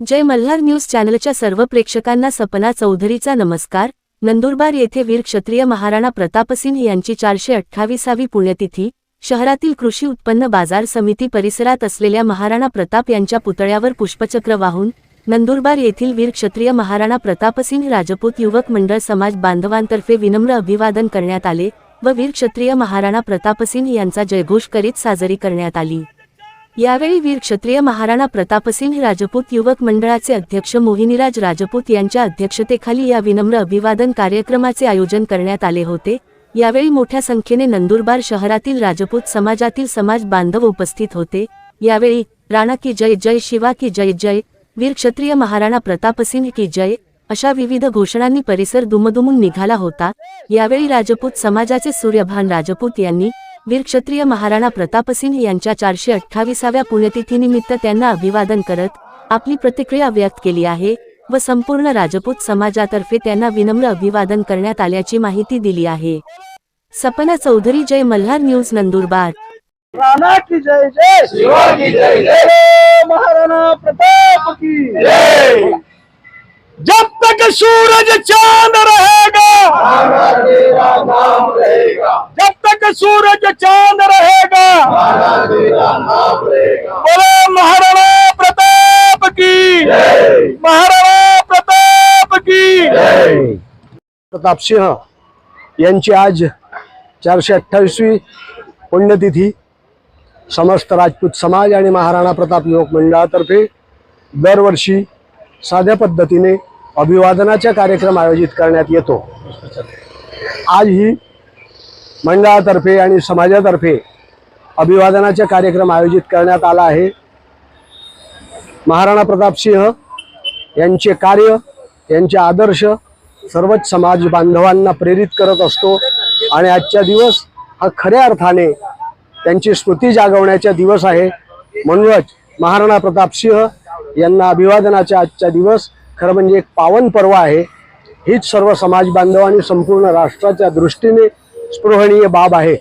जय Malhar news चॅनलच्या सर्व प्रेक्षकांना सपना चौधरीचा नमस्कार. नंदुरबार येथे वीर क्षत्रिय महाराणा प्रतापसिंह यांची चारशे अठ्ठावीसावी पुण्यतिथी. शहरातील कृषी उत्पन्न बाजार समिती परिसरात असलेल्या महाराणा प्रताप यांच्या पुतळ्यावर पुष्पचक्र वाहून नंदुरबार येथील वीर क्षत्रिय महाराणा प्रतापसिंह राजपूत युवक मंडळ समाज बांधवांतर्फे विनम्र अभिवादन करण्यात आले व वीर क्षत्रिय महाराणा प्रतापसिंह यांचा जयघोष करीत साजरी करण्यात आली. यावेळी वीर क्षत्रिय महाराणा प्रतापसिंह राजपूत युवक मंडळाचे अध्यक्ष मोहिनीराज राजपूत यांच्या अध्यक्षतेखाली या विनम्र अभिवादन कार्यक्रमाचे आयोजन करण्यात आले होते. यावेळी मोठ्या संख्येने नंदुरबार शहरातील राजपूत समाजातील समाज बांधव उपस्थित होते. यावेळी राणा की जय जय शिवा की जय जय वीर क्षत्रिय महाराणा प्रतापसिंह की जय अशा विविध घोषणांनी परिसर दुमदुमून निघाला होता. यावेळी राजपूत समाजाचे सूर्यभान राजपूत यांनी वीर क्षत्रिय महाराणा प्रतापसिंह यांच्या चारशे अठ्ठावीसाव्या पुण्यतिथीनिमित्त त्यांना अभिवादन करत आपली प्रतिक्रिया व्यक्त केली आहे व संपूर्ण राजपूत समाजातर्फे त्यांना विनम्र अभिवादन करण्यात आल्याची माहिती दिली आहे. सपना चौधरी जय मल्हार न्यूज नंदुरबार. राणा की जय जय. शिवा की जय जय. जय महाराणा प्रताप की जय. जब तक सूरज चांद रहेगा जब तक सूरज चांद रहेगा बोलो महाराणा प्रताप की जय महाराणा प्रताप की। जय प्रतापसिंह यांची आज चारशे अठ्ठावीसवी पुण्यतिथी समस्त राजपूत समाज आणि महाराणा प्रताप युवक मंडळातर्फे दरवर्षी साध्या पद्धतीने अभिवादनाचा कार्यक्रम आयोजित करण्यात येतो. आज ही मंडळातर्फे आणि समाजातर्फे अभिवादनाचा कार्यक्रम आयोजित करण्यात आला आहे. महाराणा प्रतापसिंह यांचे कार्य यांचे आदर्श सर्वच समाज बांधवांना प्रेरित करत असतो आणि आजचा दिवस हा खऱ्या अर्थाने त्यांची स्मृती जागवण्याचा दिवस आहे. म्हणूनच महाराणा प्रतापसिंह यांना अभिवादनाचा आजचा दिवस खरं म्हणजे एक पावन पर्व आहे. हीच सर्व समाज बांधवांनी संपूर्ण राष्ट्राच्या दृष्टीने स्पृहणीय बाब आहे.